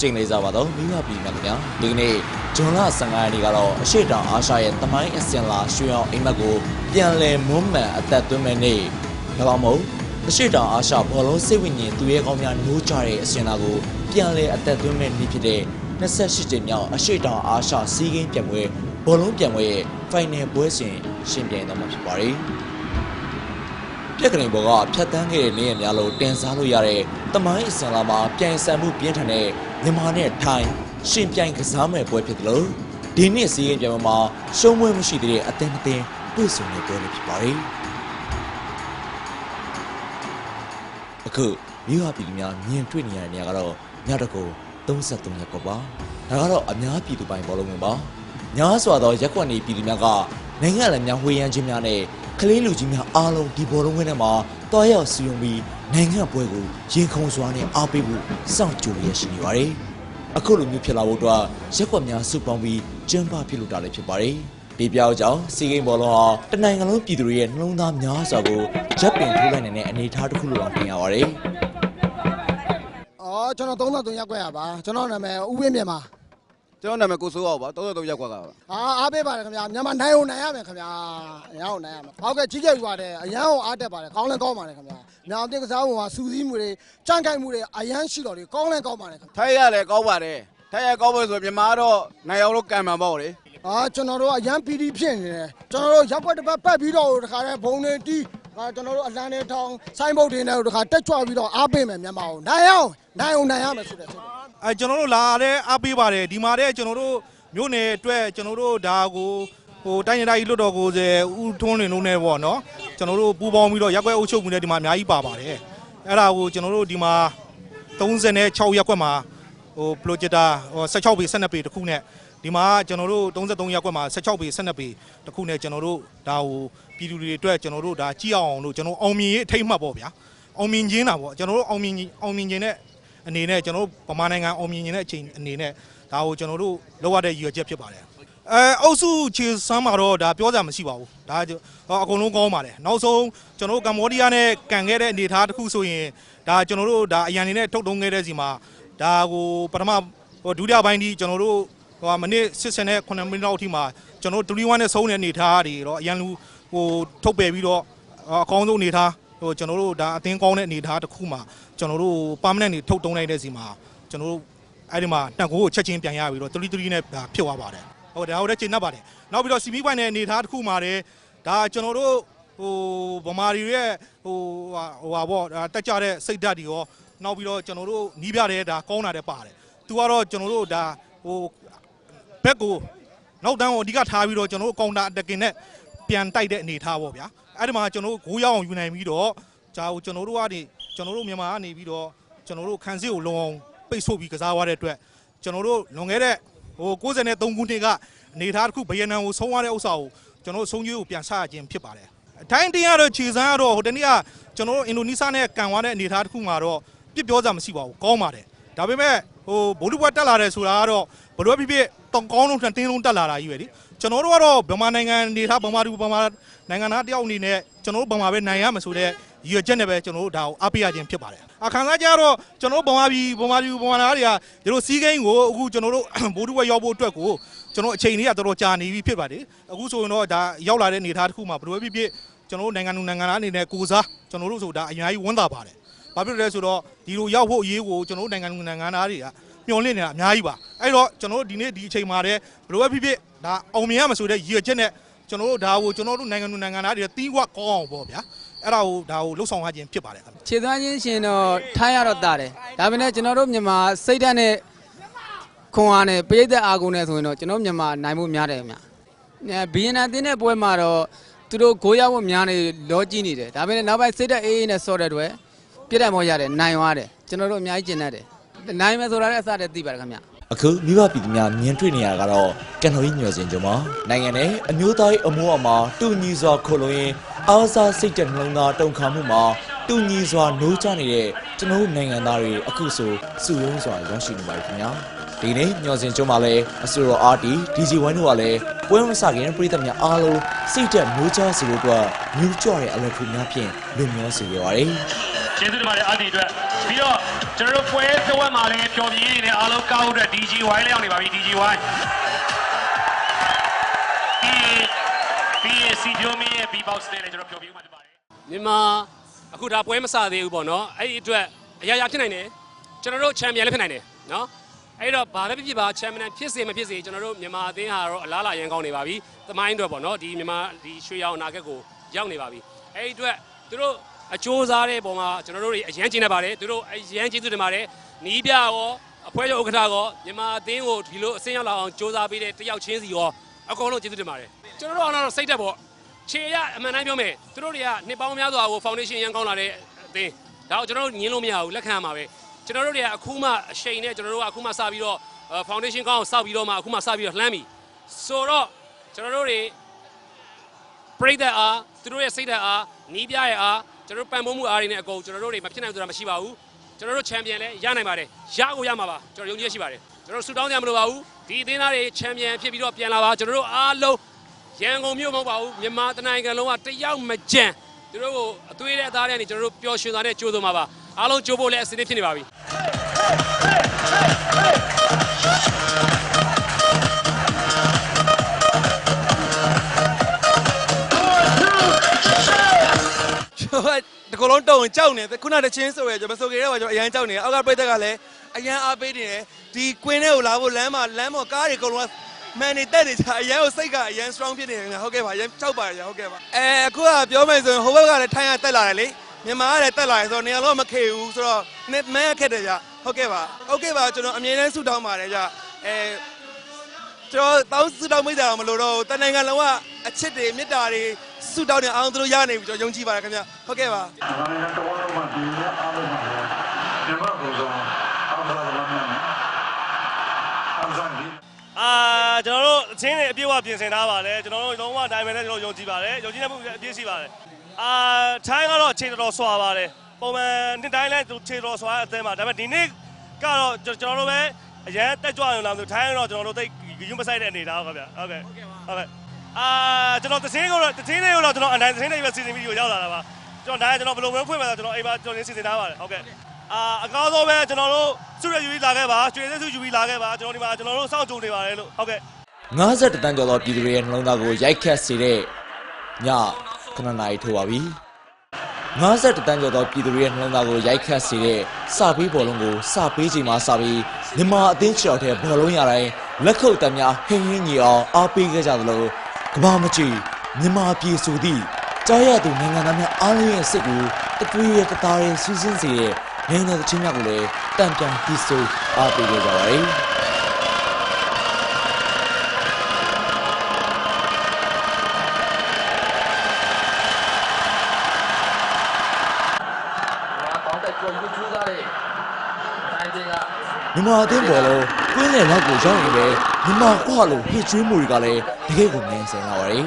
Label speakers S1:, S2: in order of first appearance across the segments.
S1: ကျင်းလေးစားပါတော့မိဘပြည်များခင်ဗျာဒီကနေ့ဂျွန်လ15ရက်နေ့ကတော့အရှိတောင်အာရှရဲ့တမိုင်းအစင်လာရွှေအောင်အိမ်မက်ကိုပြန်လည်မွမ်းမံအသက်သွင်းမဲ့နေ့ဒါမှမဟုတ်အရှိတောင်အာရှဘောလုံးစိတ်ဝိညာဉ်သူရဲကောင်းများနှိုးကြတဲ့အစင်လာကိုပြန်လည်အသက်သွင်းမဲ့နေ့ဖြစ်တဲ့28ကြိမ်မြောက်အရှိတောင်အာရှစီးကိန်းပြိုင်ပွဲဘောလုံးပြိုင်ပွဲရဲ့ final ပွဲစဉ်ရှင်ပြိုင်တော့မှာဖြစ်ပါတယ် ပြက်ကလေးဘောကဖြတ်တန်းခဲ့တဲ့လင်းရများလို့တင်စားလို့ရတဲ့တမိုင်းအစင်လာမှာပြိုင်ဆိုင်မှုပြင်းထန်တဲ့မြန်မာနဲ့ထိုင်းရှင်ပြိုင်ကစားမဲ့ပွဲဖြစ်တယ်လို့ဒီနှစ်စီးရင်ပြိုင်ပွဲမှာရှုံးပွဲမရှိသေးတဲ့အသင်းအသင်းတွေ့ဆုံနေပွဲလေးဖြစ်ပါတယ်အခုမြို့ဟာပြည်သူများမြင်တွေ့နေရတဲ့နေရာကတော့ညတကူ33ရပ်ကွက်ပါဒါကတော့အများပြည်သူပိုင်ဘောလုံးဝင်ပါညားစွာသောရက်ကွက်နေပြည်သူများကနိုင်ငံလည်းများဝေယမ်းခြင်းများနဲ့ ကလေးလူကြီးများအားလုံးဒီဘောလုံးဝင်းထဲမှာတွားရောက်စီယုံပြီးနိုင်ငံပွဲကိုရင်ခုန်စွာနဲ့အားပေးဖို့စောင့်ကြိုရရှိနေပါတယ်အခုလိုမျိုးဖြစ်လာဖို့အတွက်ရက်ကွက်များစုပေါင်းပြီးကျင်းပဖြစ်လို့တာလည်းဖြစ်ပါတယ်ဒီပြောက်ကြောင့်စီဂိမ်းဘောလုံးဟာတနိုင်ငံလုံးပြည်သူတွေရဲ့နှလုံးသားများစွာကိုရပ်ပင်ထိုးလိုက်နိုင်တဲ့အနေအထားတစ်ခုလိုအောင်ထင်ရပါတယ်
S2: အော်ကျွန်တော်33ရက်ွက်ရပါကျွန်တော်နာမည်ဦးဝင်းမြင့်ပါ
S3: ကျွန်တော်နာမည်ကိုစိုးအောင်ပါ33ရက်ကွက်ကပါ
S2: ဟာအားပေးပါတယ်ခင်ဗျာမြန်မာနိုင်အောင်နိုင်ရမယ်ခင်ဗျာအရန်အောင်နိုင်ရမယ်ဟုတ်ကဲ့ကြီးကြပ်ယူပါတယ်အရန်အောင်အားတက်ပါတယ်ကောင်းလဲကောင်းပါတယ်ခင်ဗျာမြန်မာအသင်းကစားပုံကစူးစီးမှုတွေကြန့်ခိုက်မှုတွေအရန်ရှိတော်တွေကောင်းလဲကောင်းပါတယ်ခင်ဗျာ
S3: ထိုက်ရလည်းကောင်းပါတယ်ထိုက်ရကောင်းဖို့ဆိုမြန်မာတော့နိုင်အောင်လို့ကံမှန်ပေါ့လေ
S2: အာကျွန်တော်တို့အရန်ပီတီဖြစ်နေတယ်ကျွန်တော်တို့ရက်ွက်တစ်ပတ်ပတ်ပြီးတော့တခါတည်းဘုံတွေတီးအာကျွန်တော်တို့အလံတွေထောင်ဆိုင်းဘုတ်တွေနဲ့တခါတက်ကြွပြီးတော့အားပေးမယ်မြန်မာကိုနိုင်အောင်နိုင်အောင်နိုင်ရမယ်ဆိုတဲ့စိတ်
S4: အဲကျွန်တော်တို့လာတဲ့အားပေးပါတယ်ဒီမှာတဲ့ကျွန်တော်တို့မြို့နယ်အတွက်ကျွန်တော်တို့ဒါကိုဟိုတိုင်းရင်းတိုင်းလွတ်တော်ကိုယ်စားဦးထွန်းလင်းတို့နဲ့ပေါ့နော်ကျွန်တော်တို့ပူးပေါင်းပြီးတော့ရက်ွက်အုပ်ချုပ်မှုနဲ့ဒီမှာအများကြီးပါပါတယ်အဲ့ဒါကိုကျွန်တော်တို့ဒီမှာ36ရက်ွက်မှာဟို projector ဟို16ပေ12ပေတစ်ခုနဲ့ဒီမှာကျွန်တော်တို့33ရက်ွက်မှာ16ပေ12ပေတစ်ခုနဲ့ကျွန်တော်တို့ဒါဟိုပြည်သူတွေအတွက်ကျွန်တော်တို့ဒါကြည့်အောင်လို့ကျွန်တော်အောင်မြင်ရေးအထိတ်အမှတ်ပေါ့ဗျာအောင်မြင်ခြင်းတာပေါ့ကျွန်တော်တို့အောင်မြင်အောင်မြင်ခြင်းနဲ့ အနေနဲ့ကျွန်တော်တို့ဗမာနိုင်ငံအောင်မြင်နေတဲ့အချိန်အနေနဲ့ဒါကိုကျွန်တော်တို့လောက်ရတဲ့ရည်ရွယ်ချက်ဖြစ်ပါတယ်အဲအုပ်စုခြေစမ်းမှာတော့ဒါပြောကြမရှိပါဘူးဒါအကုန်လုံးကောင်းပါတယ်နောက်ဆုံးကျွန်တော်တို့ကမ္ဘောဒီးယားနဲ့ကန်ခဲ့တဲ့အနေအထားတစ်ခုဆိုရင်ဒါကျွန်တော်တို့ဒါအရန်နေနဲ့ထုတ်တုံးခဲ့တဲ့စီမှာဒါကိုပထမဟိုဒုတိယပိုင်းဒီကျွန်တော်တို့ဟိုမိနစ်89မိနစ်လောက်အထိမှာကျွန်တော်တို့3-1နဲ့ဆုံးတဲ့အနေအထားတွေတော့အရန်လူဟိုထုတ်ပယ်ပြီးတော့အကောင်းဆုံးအနေအထား ဟိုကျွန်တော်တို့ဒါအသင်းကောင်းတဲ့အနေအထားတစ်ခုမှာကျွန်တော်တို့ permanent နေထုတ်တုံးလိုက်တဲ့စီမှာကျွန်တော်တို့အဲ့ဒီမှာတက်ကိုကိုချက်ချင်းပြန်ရပြီးတော့3-3နဲ့ဒါဖြစ်သွားပါတယ်ဟုတ်တယ်ဒါဟုတ်တယ်ချိန်နှပ်ပါတယ်နောက်ပြီးတော့ CB point နဲ့အနေအထားတစ်ခုမှာတယ်ဒါကျွန်တော်တို့ဟိုဗမာတွေရဲ့ဟိုဟိုဟာပေါ့ဒါတက်ကြတဲ့စိတ်ဓာတ်တွေရောနောက်ပြီးတော့ကျွန်တော်တို့နီးပြတယ်ဒါကောင်းတာတဲ့ပါတယ်သူကတော့ကျွန်တော်တို့ဒါဟိုဘက်ကိုနောက်တန်းကိုအဓိကထားပြီးတော့ကျွန်တော်တို့ကောင်တာအတကင်နဲ့ပြန်တိုက်တဲ့အနေအထားပေါ့ဗျာ အဲ့ဒီမှာကျွန်တော်တို့ဂိုးရအောင်ယူနိုင်ပြီးတော့ဂျာကိုကျွန်တော်တို့ကနေကျွန်တော်တို့မြန်မာကနေပြီးတော့ကျွန်တော်တို့ခန်းစစ်ကိုလုံအောင်ပိတ်ဆို့ပြီးကစားသွားတဲ့အတွက်ကျွန်တော်တို့လွန်ခဲ့တဲ့ဟို93ခုနှစ်ကအနေအထားတစ်ခုဗီယက်နမ်ကိုဆုံးသွားတဲ့ဥစ္စာကိုကျွန်တော်တို့ဆုံးကျွေးကိုပြန်ဆရခြင်းဖြစ်ပါတယ်အထိုင်းတင်းကတော့ခြေစမ်းကတော့ဟိုတနေ့ကကျွန်တော်တို့အင်ဒိုနီးရှားနဲ့ကန်သွားတဲ့အနေအထားတစ်ခုမှာတော့ပြစ်ပြောစရာမရှိပါဘူးကောင်းပါတယ်ဒါပေမဲ့ဟိုဘိုလ်ဘွားတက်လာတယ်ဆိုတာကတော့ဘလို့ဖြစ်ဖြစ်တောင်ကောင်းလုံးတင်းလုံးတက်လာတာကြီးပဲလေ ကျွန်တော်တို့ကတော့ဗမာနိုင်ငံအနေထားဗမာတူဗမာနိုင်ငံသားတယောက်အနေနဲ့ကျွန်တော်တို့ဗမာပဲနိုင်ရမှာဆိုတဲ့ရည်ရွယ်ချက်နဲ့ပဲကျွန်တော်တို့ဒါကိုအားပေးရခြင်းဖြစ်ပါတယ်။အခါစားကြတော့ကျွန်တော်တို့ဗမာပြည်ဗမာပြည်ဗမာနာတွေကဒီလိုစီးကိန်းကိုအခုကျွန်တော်တို့ဘိုးတူဝဲရောက်ဖို့အတွက်ကိုကျွန်တော်အချိန်လေးကတော်တော်ကြာနေပြီဖြစ်ပါတယ်။အခုဆိုရင်တော့ဒါရောက်လာတဲ့အနေအထားတစ်ခုမှာဘယ်လိုပဲဖြစ်ဖြစ်ကျွန်တော်တို့နိုင်ငံလူနိုင်ငံသားအနေနဲ့ကိုစားကျွန်တော်တို့ဆိုတာအများကြီးဝန်းတာပါတယ်။ဘာဖြစ်လို့လဲဆိုတော့ဒီလိုရောက်ဖို့အရေးကိုကျွန်တော်တို့နိုင်ငံလူနိုင်ငံသားတွေကမျှော်လင့်နေတာအများကြီးပါ။အဲ့တော့ကျွန်တော်တို့ဒီနေ့ဒီအချိန်မှာတည်းဘယ်လိုပဲဖြစ်ဖြစ် ဒါအောင်မြင်ရမှာဆိုတဲ့ရည်ရွယ်ချက်နဲ့ကျွန်တော်တို့ဒါကိုကျွန်တော်တို့နိုင်ငံလူနိုင်ငံသားတွေတီးကွက်ကောင်းအောင်ပေါ့ဗျာ။အဲ့ဒါကိုဒါကိုလှုပ်ဆောင်ရခြင်းဖြစ်ပါတယ်ခင်ဗျ
S5: ခြေသွမ်းချင်းရှင်တော့ထားရတော့တာတယ်ဒါပေမဲ့ကျွန်တော်တို့မြန်မာစိတ်ဓာတ်နဲ့ခွန်အားနဲ့ပရိသတ်အားကုန်နဲ့ဆိုရင်တော့ကျွန်တော်မြန်မာနိုင်မှုများတယ်ခင်ဗျအဲဘီယန်နာတင်းတဲ့ပွဲမှာတော့သူတို့ဂိုးရောက်ဖို့များနေလောကြီးနေတယ်ဒါပေမဲ့နောက်ပိုင်းစိတ်ဓာတ်အေးအေးနဲ့ဆော့တဲ့အတွက်ပြည့်တယ်မောရတယ်နိုင်သွားတယ်ကျွန်တော်တို့အများကြီးကျင်တတ်တယ်နိုင်မယ်ဆိုတာလည်းအစတည်းသိပါတယ်ခင်ဗျ
S1: အခုမိဘပြည်သူများမြင်တွေ့နေရတာကတော့ကန်တော်ကြီးညွှန်စင်ကြမှာနိုင်ငံနဲ့အမျိုးသားရေးအမိုးအမှာတူညီစွာခိုလုံရင်အားစားစိတ်တဲ့နှလုံးသားတုန်ခါမှုမှာတူညီစွာနိုးကြနေတဲ့ကျွန်တော်တို့နိုင်ငံသားတွေအခုဆိုစုရုံးစွာရောက်ရှိနေပါပြီခင်ဗျာဒီနေ့ညွှန်စင်ကြမှာလည်းအစိုးရအာတီ DG1 တို့ကလည်းပွဲမစခင်ပြည်သက်များအားလုံးစိတ်တဲ့နိုးကြစေလို့အတွက်မြူးကြွတဲ့အလက်ထူများဖြင့်လူမျိုးစေခဲ့ပါတယ်
S6: ကျေးဇူးတင်ပါတယ်အာဒီအတွက် ပြီးတော့ကျွန်တော်တို့ပွဲသဝက်မှာလည်းပျော်ပြင်းနေတဲ့အားလုံးကောက်တဲ့ DGY လည်းရောက်နေပါပြီ DGY ဒီဒီစီဂျိုမီရဲ့ B-box နဲ့လည်းကျွန်တော်ပျော်ပြင်းမှာဖြစ်ပါတယ်
S7: မြန်မာအခုဒါပွဲမစသေးဘူးပေါ့နော်အဲ့ဒီအတွက်အရာရာဖြစ်နိုင်တယ်ကျွန်တော်တို့ချန်ပီယံလည်းဖြစ်နိုင်တယ်နော်အဲ့တော့ဘာပဲဖြစ်ဖြစ်ပါချန်ပီယံဖြစ်စေမဖြစ်စေကျွန်တော်တို့မြန်မာအသင်းဟာတော့အလားအလာရန်ကောင်းနေပါပြီသမိုင်းအတွက်ပေါ့နော်ဒီမြန်မာဒီရွှေရောင်အနာဂတ်ကိုရောက်နေပါပြီအဲ့ဒီအတွက်သူတို့ အကျိုးစားတဲ့ပုံမှာကျွန်တော်တို့တွေအရန်ကျင်းနေပါတယ်သူတို့အရန်ကျေးဇူးတင်ပါတယ်နီးပြရောအဖွဲ့ချုပ်ဥက္ကဋ္ဌရောမြန်မာအသင်းကိုဒီလိုအဆင့်ရောက်လာအောင်စ조사ပေးတဲ့တယောက်ချင်းစီရောအကုန်လုံးကျေးဇူးတင်ပါတယ်ကျွန်တော်တို့ကတော့စိတ်သက်ပေါ့ခြေရအမှန်တမ်းပြောမယ်သူတို့တွေကနှစ်ပေါင်းများစွာကို foundation ရန်ကောင်းလာတဲ့အသင်းဒါကိုကျွန်တော်တို့ညင်းလို့မရဘူးလက်ခံရမှာပဲကျွန်တော်တို့တွေကအခုမှအရှိန်နဲ့ကျွန်တော်တို့ကအခုမှစပြီးတော့ foundation ကောင်းအောင်စောက်ပြီးတော့မှအခုမှစပြီးတော့လှမ်းပြီဆိုတော့ကျွန်တော်တို့တွေပြိတ္တအားသူတို့ရဲ့စိတ်ဓာတ်အားနီးပြရဲ့အား ကျွန်တော်တို့ပံ့ပိုးမှုအားတွေနဲ့အကုန်ကျွန်တော်တို့တွေမဖြစ်နိုင်ဘူးဆိုတာမရှိပါဘူးကျွန်တော်တို့ချန်ပီယံလည်းရနိုင်ပါတယ်ရကိုရမှာပါကျွန်တော်ယုံကြည်ရှိပါတယ်ကျွန်တော်တို့ဆူတောင်းကြမလို့ပါဘူးဒီအသင်းသားတွေချန်ပီယံဖြစ်ပြီးတော့ပြန်လာပါကျွန်တော်တို့အားလုံးရန်ကုန်မြို့မဟုတ်ပါဘူးမြန်မာတနိုင်ငံလုံးကတယောက်မကြံသူတို့ကိုအသွေးတဲ့အသားတွေကနေကျွန်တော်တို့ပျော်ရွှင်စွာနဲ့ကြိုးစုံပါပါအားလုံးကြိုးဖို့လည်းအစီအစဉ်ဖြစ်နေပါပြီ
S8: တော်ကဒီကလုံးတုံကြောက်နေခုနတချင်းဆိုရကျွန်တော်မဆိုကြရပါကျွန်တော်အရန်ကြောက်နေအောက်ကပြိတ္တကလည်းအရန်အားပေးနေတယ်ဒီကွင်းထဲကိုလာဖို့လမ်းမှာလမ်းပေါ်ကားတွေအကုန်လုံးကမန်နေတက်နေကြအရန်ကိုစိတ်ကအရန် strong ဖြစ်နေတယ်ဟုတ်ကဲ့ပါအရန်ကြောက်ပါတယ်ဟုတ်ကဲ့ပါအဲအခုကပြောမယ်ဆိုရင်ဟိုဘက်ကလည်းထိုင်ရတက်လာတယ်လေမြန်မာကလည်းတက်လာတယ်ဆိုတော့နေရာလုံးမခေဘူးဆိုတော့နေမဲခက်တယ်ကြဟုတ်ကဲ့ပါဟုတ်ကဲ့ပါကျွန်တော်အမြဲတမ်းဆုတောင်းပါတယ်ကြအဲ ကျွန်တော်တောင်းစုတောင်းမိတာမလို့တော့တန်နိုင်ငံလုံးကအချစ်တွေမေတ္တာတွေစုတောင်းနေအောင်သူတို့ရနေပြီကျွန်တော်ယုံကြည်ပါတယ်ခင်ဗျဟုတ်ကဲ့ပါ
S9: နိုင်ငံတော်တော်မှာဒီနေ့အားလုံးပါမြန်မာကိုယ်စားအောက်လာလာမယ်အောင်စံဒီ
S6: အာကျွန်တော်တို့အချင်းတွေအပြည့်အဝပြင်ဆင်ထားပါတယ်ကျွန်တော်တို့လုံးဝဒိုင်မန်နဲ့ကျွန်တော်ယုံကြည်ပါတယ်ယုံကြည်တဲ့မှုအပြည့်ရှိပါတယ်အာထိုင်းကတော့ခြေတော်တော်ဆွာပါတယ်ပုံမှန်နှစ်တိုင်းလဲခြေတော်ဆွာအသင်းပါဒါပေမဲ့ဒီနေ့ကတော့ကျွန်တော်တို့ပဲအရန်တက်ကြွရုံလားမသိဘူးထိုင်းကတော့ကျွန်တော်တို့သိ ယူမဆိုင်တဲ့အနေထားပါဗျဟုတ်ကဲ့ဟုတ်ကဲ့အာကျွန်တော်တချင်းကိုတော့တချင်းတွေကိုတော့ကျွန်တော်အနိုင်တချင်းတွေပဲစီစဉ်ပြီးရောက်လာတာပါကျွန်တော်ဒါကျွန်တော်ဘယ်လိုမျိုးဖွင့်မယ်ဆိုတော့ကျွန်တော်အိမ်မှာကျွန်တော်စီစဉ်ထားပါတယ်ဟုတ်ကဲ့အာအကောင်းဆုံးပဲကျွန်တော်တို့စုရယူပြီးလာခဲ့ပါကျွေးစစ်စုယူပြီးလာခဲ့ပါကျွန်တော်ဒီမှာကျွန်တော်တို့စောင့်ကြိုနေပါတယ်လို့ဟုတ်ကဲ့
S1: 52တန်းကျော်သောပြည်သူတွေရဲ့နှလုံးသားကိုရိုက်ခတ်စေတဲ့ည9နာရီထိုးပါပြီ52တန်းကျော်သောပြည်သူတွေရဲ့နှလုံးသားကိုရိုက်ခတ်စေတဲ့စပေးဘောလုံးကိုစပေးချိန်မှာစပြီးမြန်မာအသင်းချော်တဲ့ဘောလုံးရတိုင်း လက်ခုပ်တက်များဟင်းဟင်းညီအောင်အားပေးခဲ့ကြသလိုကဘာမကြည့်မြန်မာပြည်ဆိုသည့်ကြားရသူနိုင်ငံသားများအားလုံးရဲ့စိတ်ကိုတပွေးရတသားရဲစီးစင်းစေတဲ့နိုင်ငံတော်ချင်းများကိုလည်းတန်ပြန်ပြီးဆိုအားပေးခဲ့ကြပါတယ်မြန်မာအသင်းပေါ်လို့ ကွင်းလယ်လောက်ကိုရောက်နေတယ်မြန်မာကွာလို့ဟစ်ကျွေးမှုတွေကလည်းတကယ်ကိုမြင်ဆင်လာပါတယ်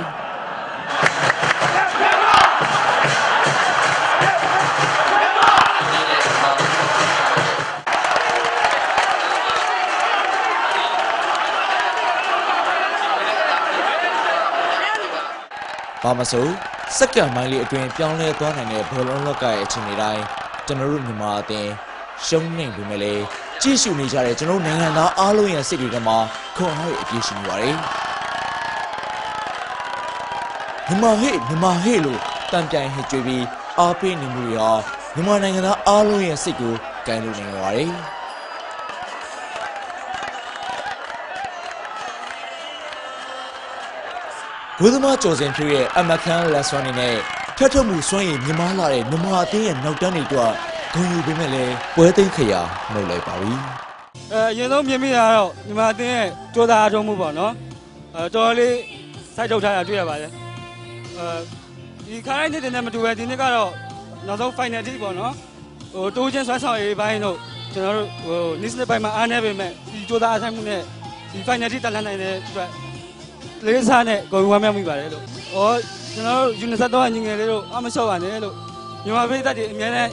S1: ဘာမဆိုစက္ကန့်မိုင်းလေးအတွင်းပြောင်းလဲသွားနိုင်တဲ့ဘောလုံးလောက်ကရဲ့အခြေအနေတိုင်းကျွန်တော်တို့မြန်မာအသင်းရှုံးနေပြီမဲ့လေ ကြည့်ရှုနေကြတဲ့ကျွန်တော်တို့နိုင်ငံသားအားလုံးရဲ့စိတ်တွေကမှခွန်အားရအပြည့်ရှိနေပါတယ်မြန်မာဟေ့မြန်မာဟေ့လို့တန်ပြိုင်ဟစ်ကြွေးပြီးအားပေးနေမှုတွေဟာမြန်မာနိုင်ငံသားအားလုံးရဲ့စိတ်ကိုကင်လို့နေကြပါတယ်ဝိသမားကျော်စင်ဖြူရဲ့အမခန်းလက်ဆွမ်းနေနဲ့ထက်ထုတ်မှုစွမ်းရည်မြမလာတဲ့မြန်မာအသင်းရဲ့နောက်တန်းတွေအတွက် ဂုဏ်ယူပေးမဲ့လေပွဲသိမ်းခရာနှုတ်လိုက်ပါပြီ
S10: အဲအရင်ဆုံးမြင်မိတာတော့ညီမအတင်းရဲ့ကြိုးစားအားထုတ်မှုပေါ့နော်အဲတော်တော်လေးစိုက်ထုတ်ထားတာတွေ့ရပါတယ်အဲဒီခါတိုင်းနေ့တင်နဲ့မတူပဲဒီနေ့ကတော့နောက်ဆုံး final တိပေါ့နော်ဟိုတိုးချင်းဆွမ်းဆောင်ရေးပိုင်းတို့ကျွန်တော်တို့ဟို national ပိုင်းမှာအားနေပေမဲ့ဒီကြိုးစားအားထုတ်မှုနဲ့ဒီ final တိတက်လှမ်းနိုင်တဲ့အတွက်လေးစားနဲ့ဂုဏ်ယူဝမ်းမြောက်မိပါတယ်လို့ဟောကျွန်တော်တို့ UNICEF တော့ညီငယ်လေးတို့အမလျှော့ပါနဲ့လို့ညီမပြည်သက်တွေအများနဲ့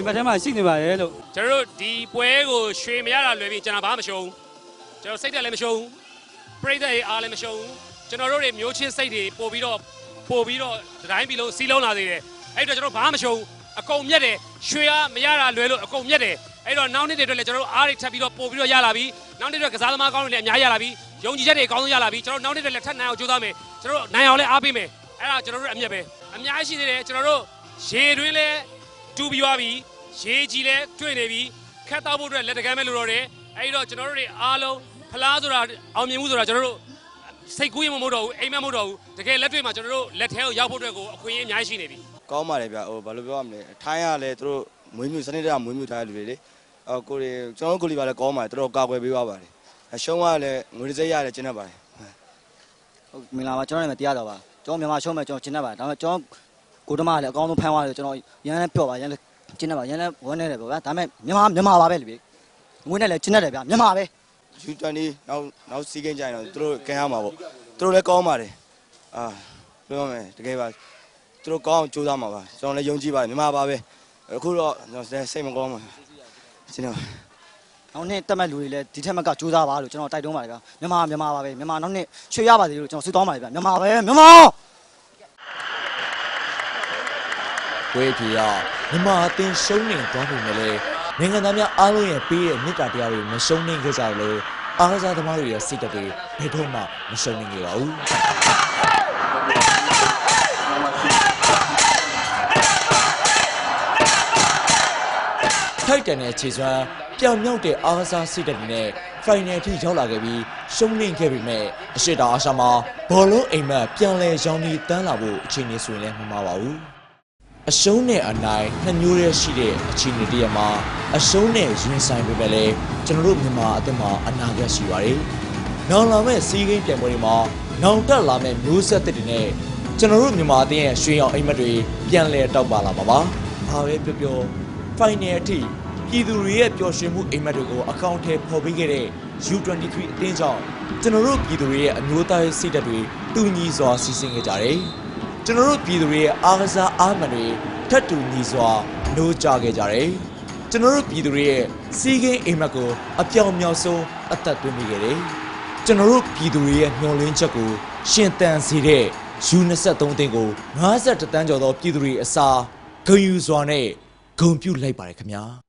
S10: ဒီဘက်ထဲမှာရှိနေပါတယ်လို့
S7: ကျွန်တော်တို့ဒီပွဲကိုရွှေမရတာလွယ်ပြီးကျွန်တော်ဘာမှမရှုံးဘူးကျွန်တော်စိတ်တက်လည်းမရှုံးဘူးပြိတ္တရဲ့အားလည်းမရှုံးဘူးကျွန်တော်တို့တွေမျိုးချင်းစိတ်တွေပို့ပြီးတော့ပို့ပြီးတော့ဒီတိုင်းပြီးလို့စီးလုံးလာသေးတယ်အဲ့တော့ကျွန်တော်ဘာမှမရှုံးဘူးအကုန်မြက်တယ်ရွှေကမရတာလွယ်လို့အကုန်မြက်တယ်အဲ့တော့နောက်နှစ်တွေအတွက်လည်းကျွန်တော်တို့အားတွေထပ်ပြီးတော့ပို့ပြီးတော့ရလာပြီနောက်နှစ်တွေကစားသမားကောင်းတွေလည်းအများကြီးရလာပြီယုံကြည်ချက်တွေအကောင်းဆုံးရလာပြီကျွန်တော်တို့နောက်နှစ်တွေလည်းထပ်နိုင်အောင်ကြိုးစားမယ်ကျွန်တော်တို့နိုင်အောင်လည်းအားပေးမယ်အဲ့ဒါကျွန်တော်တို့အမြက်ပဲအများကြီးရှိသေးတယ်ကျွန်တော်တို့ရေတွင်းလည်းတူပြီးသွားပြီ ရေကြီးလည်းတွေ့နေပြီခက်တော့ဖို့အတွက်လက်တကမ်းပဲလိုတော့တယ်အဲ့ဒီတော့ကျွန်တော်တို့တွေအားလုံးဖလားဆိုတာအောင်မြင်မှုဆိုတာကျွန်တော်တို့စိတ်ကူးရင်မမဟုတ်တော့ဘူးအိမ်မက်မဟုတ်တော့ဘူးတကယ်လက်တွေ့မှာကျွန်တော်တို့လက်ထဲကိုရောက်ဖို့အတွက်ကိုအခွင့်အရေးအများကြီးရှိနေပြီ
S8: ကောင်းပါတယ်ဗျဟိုဘာလို့ပြောရမလဲထိုင်းရလဲသူတို့မွေးမြူစနစ်တကမွေးမြူထားတဲ့လူတွေလေအော်ကိုရီကျွန်တော်တို့ကိုလီပါလဲကောင်းပါတယ်သူတို့ကာကွယ်ပေးသွားပါတယ်အရှုံးကလည်းငွေတစ်စိတ်ရတယ်ကျင်းတတ်ပါတယ်
S11: ဟုတ်မင်္ဂလာပါကျွန်တော်နာမည်တရားတော်ပါကျွန်တော်မြန်မာရှုံးမဲ့ကျွန်တော်ကျင်းတတ်ပါဒါပေမဲ့ကျွန်တော်ကိုတမကလည်းအကောင်းဆုံးဖန်သွားတယ်ကျွန်တော်ရန်လည်းပျော့ပါရန်လည်း ကျင်းတတ်ပါရန်လည်းဝန်းနေတယ်ပေါ့ဗျာဒါပေမဲ့မြန်မာမြန်မာပါပဲလေငွေနဲ့လည်းကျင်းတတ်တယ်ဗျာမြန်မာပဲ
S8: U20 နောက်နောက်စီးကင်းကြရင်တော့သူတို့ကင်ရမှာပေါ့သူတို့လည်းကောင်းပါတယ်အာပြောမယ်တကယ်ပါသူတို့ကောင်းအောင်ကြိုးစားမှာပါကျွန်တော်လည်းယုံကြည်ပါတယ်မြန်မာပါပဲအခုတော့ကျွန်တော်စိတ်မကောင်းပါဘူးကျွန်တော်
S11: နောက်နေ့တက်မဲ့လူတွေလည်းဒီထက်မကစူးစမ်းပါလို့ကျွန်တော်တိုက်တွန်းပါတယ်ဗျာမြန်မာမြန်မာပါပဲမြန်မာနောက်နေ့ရွှေရပါစေလို့ကျွန်တော်ဆုတောင်းပါတယ်ဗျာမြန်မာပဲမြန်မာ
S1: ဝေးဖြေရမြန်မာအသင်းရှုံးနေသွားပြီမလဲနိုင်ငံသားများအားလုံးရဲ့ပေးတဲ့မေတ္တာတရားတွေမရှုံးနေကြကြလို့အားကစားသမားတွေရဲ့စိတ်ဓာတ်တွေဘယ်တော့မှမရှုံးနေကြပါဘူးထိုက်တန်တဲ့ခြေစွမ်းပြောင်မြောက်တဲ့အားကစားစိတ်ဓာတ်တွေနဲ့ final ထိရောက်လာခဲ့ပြီးရှုံးနေခဲ့ပေမဲ့အရှိတောင်အာရှမှာဘောလုံးအိမ်မက်ပြန်လဲရောင်းပြီးတန်းလာဖို့အခြေအနေဆိုရင်လည်းမမှားပါဘူး အရှုံးနဲ့အနိုင်နှစ်မျိုးတည်းရှိတဲ့အခြေအနေတည်းမှာအရှုံးနဲ့ရင်ဆိုင်ပေမဲ့လည်းကျွန်တော်တို့မြန်မာအသင်းမှာအနာဂတ်ရှိပါတယ်။နောက်လာမယ့်စီးကိန်းပြိုင်ပွဲတွေမှာနောက်တက်လာမယ့်မျိုးဆက်သစ်တွေနဲ့ကျွန်တော်တို့မြန်မာအသင်းရဲ့ရွှေရောင်အိမ်မက်တွေပြန်လည်တောက်ပါလာမှာပါ။ဘာပဲပြောပြော final အထိပြည်သူတွေရဲ့ပျော်ရွှင်မှုအိမ်မက်တွေကိုအကောင့်ထဲပေါ်ပေးခဲ့တဲ့ U23 အသင်းကြောင့်ကျွန်တော်တို့ပြည်သူတွေရဲ့အမျိုးသားရေးစိတ်ဓာတ်တွေတူညီစွာစီစဉ်ခဲ့ကြတယ်။ ကျွန်တော်တို့ပြည်သူတွေရဲ့အားကစားအားမှန်တွေထပ်တူညီစွာနှိုးကြခဲ့ကြတယ်။ကျွန်တော်တို့ပြည်သူတွေရဲ့စီးကင်းအိမ်မက်ကိုအပြောင်မြောက်ဆုံးအသက်သွင်းမိခဲ့တယ်။ကျွန်တော်တို့ပြည်သူတွေရဲ့မျှော်လင့်ချက်ကိုရှင်သန်စေတဲ့ U23 တင်းကို50တန်းကျော်သောပြည်သူတွေအစားဂုဏ်ယူစွာနဲ့ဂုဏ်ပြုလိုက်ပါတယ်ခင်ဗျာ။